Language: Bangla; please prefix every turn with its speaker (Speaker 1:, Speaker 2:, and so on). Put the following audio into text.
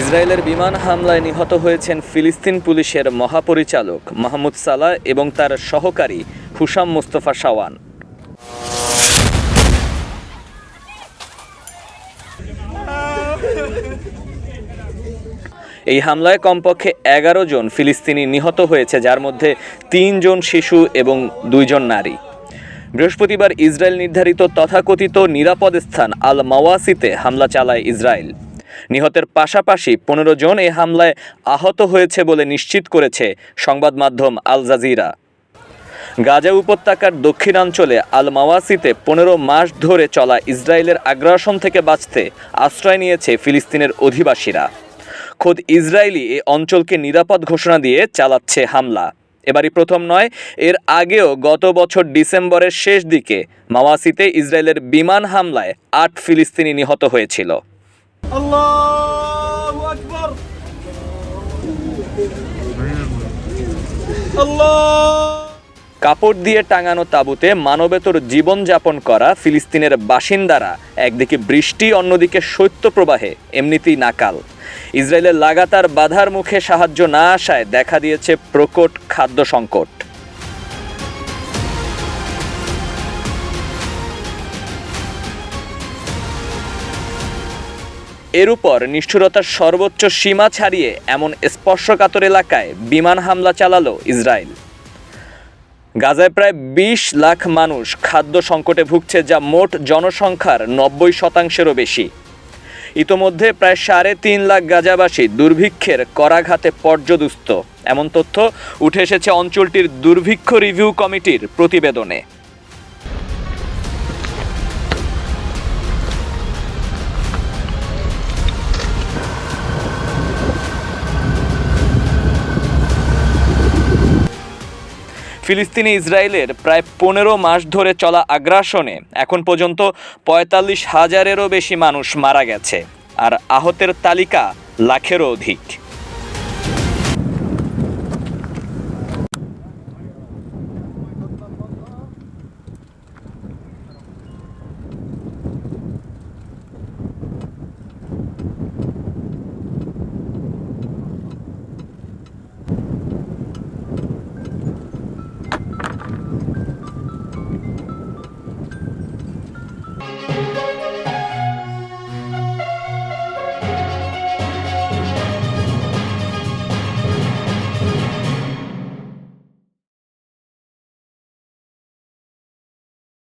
Speaker 1: ইসরায়েলের বিমান হামলায় নিহত হয়েছেন ফিলিস্তিন পুলিশের মহাপরিচালক মাহমুদ সালাহ এবং তার সহকারী হুসাম মোস্তফা সাওয়ান এই হামলায় কমপক্ষে এগারো জন ফিলিস্তিনি নিহত হয়েছে, যার মধ্যে তিনজন শিশু এবং দুইজন নারী। বৃহস্পতিবার ইসরায়েল নির্ধারিত তথাকথিত নিরাপদ স্থান আল মাওয়াসিতে হামলা চালায় ইসরায়েল। নিহতের পাশাপাশি পনেরো জন এ হামলায় আহত হয়েছে বলে নিশ্চিত করেছে সংবাদ মাধ্যম আল জাজিরা। গাজা উপত্যকার দক্ষিণাঞ্চলে আল মাওয়াসিতে পনেরো মাস ধরে চলা ইসরায়েলের আগ্রাসন থেকে বাঁচতে আশ্রয় নিয়েছে ফিলিস্তিনের অধিবাসীরা। খোদ ইসরায়েলি এ অঞ্চলকে নিরাপদ ঘোষণা দিয়ে চালাচ্ছে হামলা। এবারই প্রথম নয়, এর আগেও গত বছর ডিসেম্বরের শেষ দিকে মাওয়াসিতে ইসরায়েলের বিমান হামলায় আট ফিলিস্তিনি নিহত হয়েছিল।
Speaker 2: الله أكبر الله
Speaker 1: কাপড় দিয়ে টাঙানো তাঁবুতে মানবেতর জীবনযাপন করা ফিলিস্তিনের বাসিন্দারা একদিকে বৃষ্টি অন্যদিকে শৈত্যপ্রবাহে এমনিতেই নাকাল ইসরায়েলের লাগাতার বাধার মুখে সাহায্য না আসায় দেখা দিয়েছে প্রকট খাদ্য সংকট এর উপর নিষ্ঠুরতার সর্বোচ্চ সীমা ছাড়িয়ে এমন স্পর্শকাতর এলাকায় বিমান হামলা চালালো ইসরায়েল। গাজায় প্রায় বিশ লাখ মানুষ খাদ্য সংকটে ভুগছে যা মোট জনসংখ্যার নব্বই শতাংশেরও বেশি। ইতোমধ্যে প্রায় সাড়ে তিন লাখ গাজাবাসী দুর্ভিক্ষের করাঘাতে পর্যদুস্ত। এমন তথ্য উঠে এসেছে অঞ্চলটির দুর্ভিক্ষ রিভিউ কমিটির প্রতিবেদনে। ফিলিস্তিনি ইসরায়েলের প্রায় পনেরো মাস ধরে চলা আগ্রাসনে এখন পর্যন্ত পঁয়তাল্লিশ হাজারেরও বেশি মানুষ মারা গেছে, আর আহতের তালিকা লাখেরও অধিক।